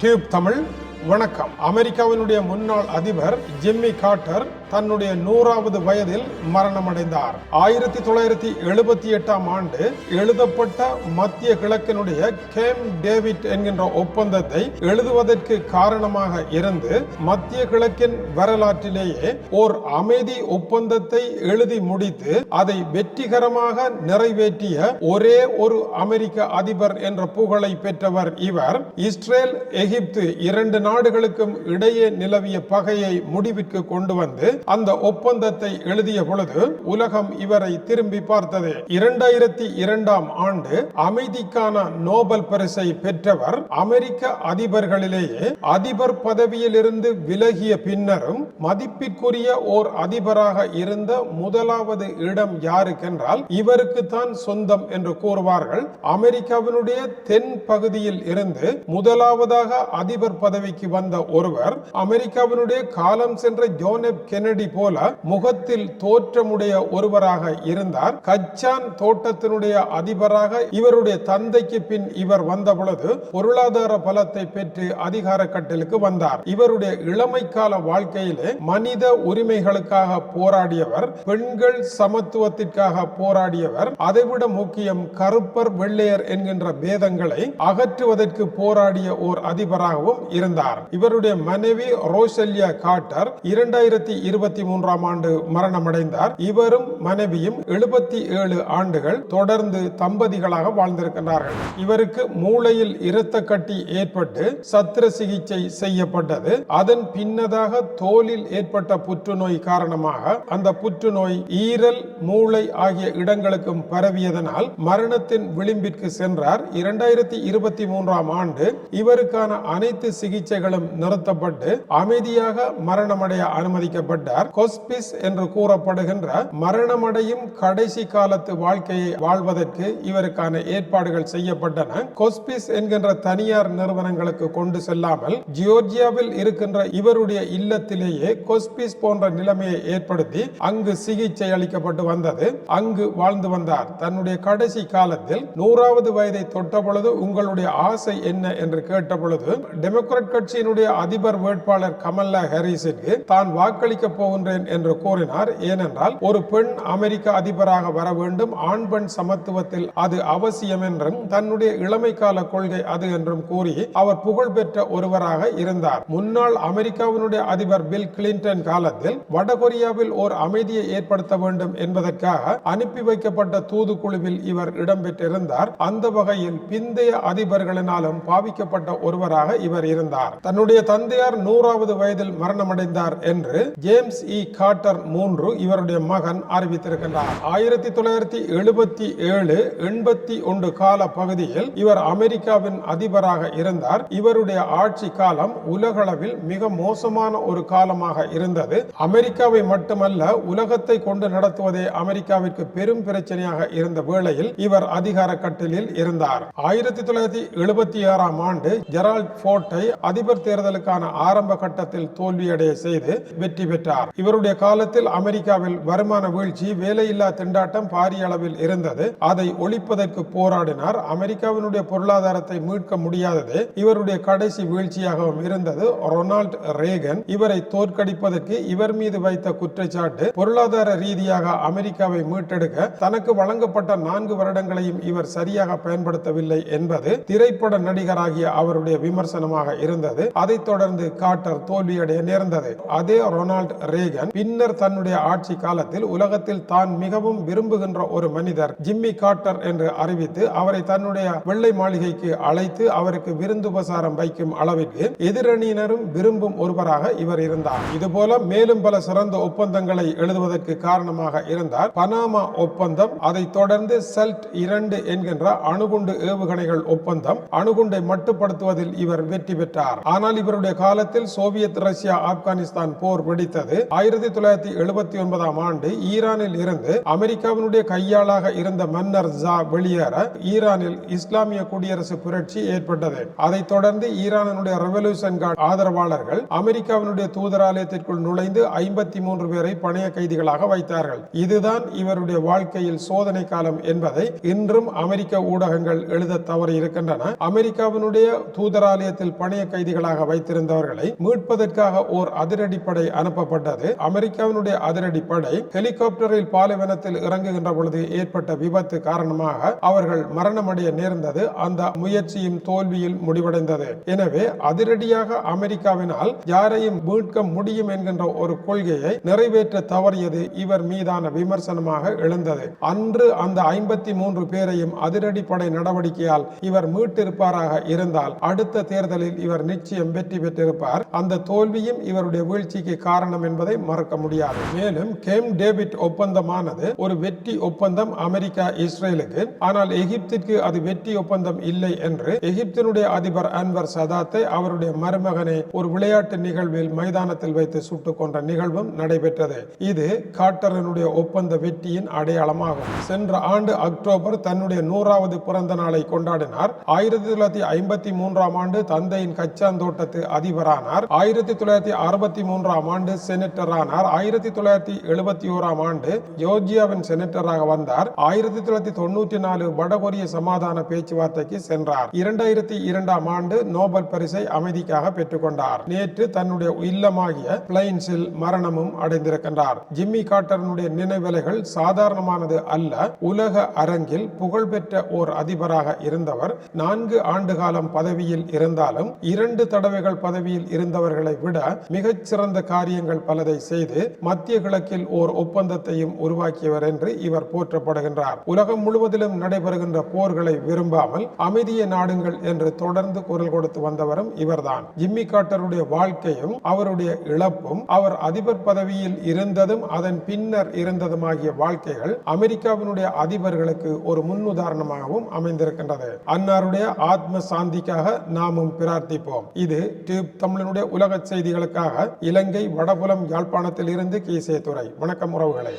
Tube Tamil வணக்கம். அமெரிக்காவினுடைய முன்னாள் அதிபர் ஜிம்மி கார்ட்டர் தன்னுடைய நூறாவது வயதில் மரணமடைந்தார். ஆயிரத்தி தொள்ளாயிரத்தி எழுபத்தி எட்டாம் ஆண்டு எழுதப்பட்ட மத்திய கிழக்கினுடைய கேம் டேவிட் என்கின்ற ஒப்பந்தத்தை எழுதுவதற்கு காரணமாக இருந்து மத்திய கிழக்கின் வரலாற்றிலேயே ஓர் அமைதி ஒப்பந்தத்தை எழுதி முடித்து அதை வெற்றிகரமாக நிறைவேற்றிய ஒரே ஒரு அமெரிக்க அதிபர் என்ற புகழை பெற்றவர் இவர். இஸ்ரேல் எகிப்து இரண்டு நாடுகளுக்கும் இடையே நிலவிய பகையை முடிவிற்கு கொண்டு வந்து அந்த ஒப்பந்தத்தை எழுதிய பொழுது உலகம் இவரை திரும்பி பார்த்தது. இரண்டாயிரத்தி இரண்டாம் ஆண்டு அமைதிக்கான நோபல் பரிசை பெற்றவர் அமெரிக்க அதிபர்களிலேயே அதிபர் பதவியிலிருந்து விலகிய பின்னரும் மதிப்பிற்குரிய ஓர் அதிபராக இருந்த முதலாவது இடம் யாருக்கென்றால் இவருக்கு தான் சொந்தம் என்று கூறுவார்கள். அமெரிக்காவினுடைய தென் பகுதியில் இருந்து முதலாவதாக அதிபர் பதவிக்கு வந்த ஒருவர் அமெரிக்காவினுடைய காலம் சென்ற ஜோனெப் கெனடி போல முகத்தில் தோற்றமுடைய ஒருவராக இருந்தார். கச்சான் தோட்டத்தினுடைய அதிபராக இவருடைய தந்தைக்கு பின் இவர் வந்த பொழுது பொருளாதார பலத்தை பெற்று அதிகார கட்டலுக்கு வந்தார். இவருடைய இளமை கால வாழ்க்கையிலே மனித உரிமைகளுக்காக போராடியவர் பெண்கள் சமத்துவத்திற்காக போராடியவர் அதைவிட முக்கியம் கருப்பர் வெள்ளையர் என்கின்ற பேதங்களை அகற்றுவதற்கு போராடிய ஓர் அதிபராகவும் இருந்தார். இவருடைய மனைவி ரோசல்யா காட்டர் இரண்டாயிரத்தி இருபத்தி மூன்றாம் ஆண்டு மரணமடைந்தார். இவரும் மனைவியும் எழுபத்தி ஏழு ஆண்டுகள் தொடர்ந்து தம்பதிகளாக வாழ்ந்திருக்கின்றார்கள். இவருக்கு மூளையில் இரத்த கட்டி ஏற்பட்டு சத்திர சிகிச்சை செய்யப்பட்டது. அதன் பின்னதாக தோலில் ஏற்பட்ட புற்றுநோய் காரணமாக அந்த புற்றுநோய் ஈரல் மூளை ஆகிய இடங்களுக்கும் பரவியதனால் மரணத்தின் விளிம்பிற்கு சென்றார். இரண்டாயிரத்தி இருபத்தி மூன்றாம் ஆண்டு இவருக்கான அனைத்து சிகிச்சை சிகிச்சைகளும் நிறுத்தப்பட்டு அமைதியாக மரணமடைய அனுமதிக்கப்பட்டார். கொஸ்பிஸ் என்று கூறப்படுகின்ற மரணமடையும் கடைசி காலத்து வாழ்க்கையை வாழ்வதற்கு இவருக்கான ஏற்பாடுகள் செய்யப்பட்டன. கொஸ்பிஸ் என்கின்ற தனியார் நிறுவனங்களுக்கு கொண்டு செல்லாமல் ஜியோர்ஜியாவில் இருக்கின்ற இவருடைய இல்லத்திலேயே கொஸ்பிஸ் போன்ற நிலைமையை ஏற்படுத்தி அங்கு சிகிச்சை அளிக்கப்பட்டு வந்தது. அங்கு வாழ்ந்து வந்தார். தன்னுடைய கடைசி காலத்தில் நூறாவது வயதை தொட்ட பொழுது உங்களுடைய ஆசை என்ன என்று கேட்ட பொழுது டெமோக்ராட் கட்சியினுடைய அதிபர் வேட்பாளர் கமல்லா ஹாரிஸுக்கு தான் வாக்களிக்க போகின்றேன் என்று கூறினார். ஏனென்றால் ஒரு பெண் அமெரிக்க அதிபராக வர வேண்டும். ஆண் பெண் சமத்துவத்தில் அது அவசியம் என்றும் தன்னுடைய இளமை கால கொள்கை அது என்றும் கூறி அவர் புகழ்பெற்ற ஒருவராக இருந்தார். முன்னாள் அமெரிக்காவினுடைய அதிபர் பில் கிளின்டன் காலத்தில் வடகொரியாவில் ஓர் அமைதியை ஏற்படுத்த வேண்டும் என்பதற்காக அனுப்பி வைக்கப்பட்ட தூதுக்குழுவில் இவர் இடம்பெற்றிருந்தார். அந்த வகையில் பிந்தைய அதிபர்களினாலும் பாவிக்கப்பட்ட ஒருவராக இவர் இருந்தார். தன்னுடைய தந்தையார் நூறாவது வயதில் மரணமடைந்தார் என்று ஜேம்ஸ் இ கார்ட்டர் மூன்று இவருடைய மகன் அறிவித்திருக்கின்றார். ஆயிரத்தி தொள்ளாயிரத்தி எழுபத்தி ஏழு எண்பத்தி ஒன்று கால பகுதியில் இவர் அமெரிக்காவின் அதிபராக இருந்தார். இவருடைய ஆட்சி காலம் உலகளவில் மிக மோசமான ஒரு காலமாக இருந்தது. அமெரிக்காவை மட்டுமல்ல உலகத்தை கொண்டு நடத்துவதே அமெரிக்காவிற்கு பெரும் பிரச்சனையாக இருந்த வேளையில் இவர் அதிகார கட்டிலில் இருந்தார். ஆயிரத்தி தொள்ளாயிரத்தி எழுபத்தி ஆறாம் ஆண்டு ஜெரால்ட் போர்ட்டை அதிபர் தேர்தலுக்கான ஆரம்ப கட்டத்தில் தோல்வியடைய செய்து வெற்றி பெற்றார். இவருடைய காலத்தில் அமெரிக்காவில் வருமான வீழ்ச்சி வேலையில்லா திண்டாட்டம் பாரிய அளவில் இருந்தது. அதை ஒழிப்பதற்கு போராடினார். அமெரிக்காவினுடைய பொருளாதாரத்தை மீட்க முடியாதது இவருடைய கடைசி வீழ்ச்சியாகவும் இருந்தது. ரொனால்ட் ரேகன் இவரை தோற்கடிப்பதற்கு இவர் மீது வைத்த குற்றச்சாட்டு பொருளாதார ரீதியாக அமெரிக்காவை மீட்டெடுக்க தனக்கு வழங்கப்பட்ட நான்கு வருடங்களையும் இவர் சரியாக பயன்படுத்தவில்லை என்பது திரைப்பட நடிகராகிய அவருடைய விமர்சனமாக இருந்தது. அதைத் தொடர்ந்து காட்டர் தோல்வியடைய நேர்ந்தது. அதே ரொனால்ட் ரேகன் பின்னர் தன்னுடைய ஆட்சி காலத்தில் உலகத்தில் தான் மிகவும் விரும்புகின்ற ஒரு மனிதர் ஜிம்மி காட்டர் என்று அறிவித்து அவரை தன்னுடைய வெள்ளை மாளிகைக்கு அழைத்து அவருக்கு விருந்துபசாரம் வைக்கும் அளவிற்கு எதிரணியினரும் விரும்பும் ஒருவராக இவர் இருந்தார். இதுபோல மேலும் பல சிறந்த ஒப்பந்தங்களை எழுதுவதற்கு காரணமாக இருந்தார். பனாமா ஒப்பந்தம் அதைத் தொடர்ந்து செல்ட் இரண்டு என்கின்ற அணுகுண்டு ஏவுகணைகள் ஒப்பந்தம் அணுகுண்டை மட்டுப்படுத்துவதில் இவர் வெற்றி பெற்றார். ஆனால் இவருடைய காலத்தில் சோவியத் ரஷ்யா ஆப்கானிஸ்தான் போர் வெடித்தது. ஆயிரத்தி தொள்ளாயிரத்தி எழுபத்தி ஒன்பதாம் ஆண்டு ஈரானில் இருந்து அமெரிக்காவினுடைய கையாளாக இருந்த மன்னர் ஜா வெளியேற ஈரானில் இஸ்லாமிய குடியரசு புரட்சி ஏற்பட்டது. அதைத் தொடர்ந்து ஈரானுடைய ரெவல்யூஷன் கார்டு ஆதரவாளர்கள் அமெரிக்காவினுடைய தூதராலயத்திற்குள் நுழைந்து ஐம்பத்தி மூன்று பேரை பணைய கைதிகளாக வைத்தார்கள். இதுதான் இவருடைய வாழ்க்கையில் சோதனை காலம் என்பதை இன்றும் அமெரிக்க ஊடகங்கள் எழுத தவறி இருக்கின்றன அமெரிக்காவினுடைய தூதராலயத்தில் பணைய கைதி கைதிகளாக வைத்திருந்தவர்களை மீட்பதற்காக ஓர் அதிரடிப்படை அனுப்பப்பட்டது. அமெரிக்காவினுடைய அதிரடிப்படை ஹெலிகாப்டரில் பாலைவனத்தில் இறங்குகின்ற பொழுது ஏற்பட்ட விபத்து காரணமாக அவர்கள் மரணமடைய நேர்ந்தது. அந்த முயற்சியும் தோல்வியில் முடிவடைந்தது. எனவே அதிரடியாக அமெரிக்காவினால் யாரையும் மீட்க முடியும் என்கின்ற ஒரு கொள்கையை நிறைவேற்ற தவறியது இவர் மீதான விமர்சனமாக எழுந்தது. அன்று அந்த ஐம்பத்தி மூன்று பேரையும் அதிரடிப்படை நடவடிக்கையால் இவர் மீட்டிருப்பாராக இருந்தால் அடுத்த தேர்தலில் இவர் நிச்சயம் வெற்றி பெற்றிருப்பார். அந்த தோல்வியும் இவருடைய வீழ்ச்சிக்கு காரணம் என்பதை மறக்க முடியாது. மேலும் கேம் டேவிட் ஒப்பந்தமானது ஒரு வெற்றி ஒப்பந்தம் அமெரிக்கா இஸ்ரேலுக்கு. ஆனால் எகிப்திற்கு அது வெற்றி ஒப்பந்தம் இல்லை என்று எகிப்தினுடைய அதிபர் அன்வர் சதாத்தை அவருடைய மருமகனை ஒரு விளையாட்டு நிகழ்வில் மைதானத்தில் வைத்து சுட்டுக் கொண்ட நிகழ்வும் நடைபெற்றது. இது காட்டரனுடைய ஒப்பந்த வெற்றியின் அடையாளமாகும். சென்ற ஆண்டு அக்டோபர் தன்னுடைய நூறாவது பிறந்த நாளை கொண்டாடினார். ஆயிரத்தி தொள்ளாயிரத்தி ஐம்பத்தி மூன்றாம் ஆண்டு தந்தையின் கச்சா கச்சாந்தோட்டத்து அதிபரானார். ஆயிரத்தி தொள்ளாயிரத்தி அறுபத்தி மூன்றாம் ஆண்டு செனட்டர் ஆனார். ஆயிரத்தி தொள்ளாயிரத்தி எழுபத்தி ஓராம் ஆண்டு ஜோர்ஜியாவின் செனட்டராக வந்தார். ஆயிரத்தி தொள்ளாயிரத்தி தொண்ணூற்றி நாலு வடகொரிய சமாதான பேச்சுவார்த்தைக்கு சென்றார். இரண்டாயிரத்தி இரண்டாம் ஆண்டு நோபல் பரிசை அமைதிக்காக பெற்றுக்கொண்டார். நேற்று தன்னுடைய இல்லமாகிய பிளைன்ஸில் மரணமும் அடைந்திருக்கின்றார். ஜிம்மி காட்டரனுடைய நினைவலைகள் சாதாரணமானது அல்ல. உலக அரங்கில் புகழ்பெற்ற ஓர் அதிபராக இருந்தவர். நான்கு ஆண்டு காலம் பதவியில் இருந்தாலும் இரண்டு தடவைகள் பதவியில் இருந்தவர்களை விட மிகச்சிறந்த காரியங்கள் பலதை செய்து மத்திய கிழக்கில் ஓர் ஒப்பந்தத்தையும் உருவாக்கியவர் என்று இவர் போற்றப்படுகின்றார். உலகம் முழுவதிலும் நடைபெறுகின்ற போர்களை விரும்பாமல் அமைதியை நாடுங்கள் என்று தொடர்ந்து குரல் கொடுத்து வந்தவரும் இவர்தான். ஜிம்மி காட்டருடைய வாழ்க்கையும் அவருடைய இழப்பும் அவர் அதிபர் பதவியில் இருந்ததும் அதன் பின்னர் இருந்ததும் ஆகிய வாழ்க்கைகள் அமெரிக்காவினுடைய அதிபர்களுக்கு ஒரு முன்னுதாரணமாகவும் அமைந்திருக்கின்றது. அன்னாருடைய ஆத்ம சாந்திக்காக நாமும் பிரார்த்திப்போம். இது டியூப் தமிழனுடைய உலக செய்திகளுக்காக இலங்கை வடபுலம் யாழ்ப்பாணத்தில் இருந்து கீசே துறை வணக்கம் உறவுகளே.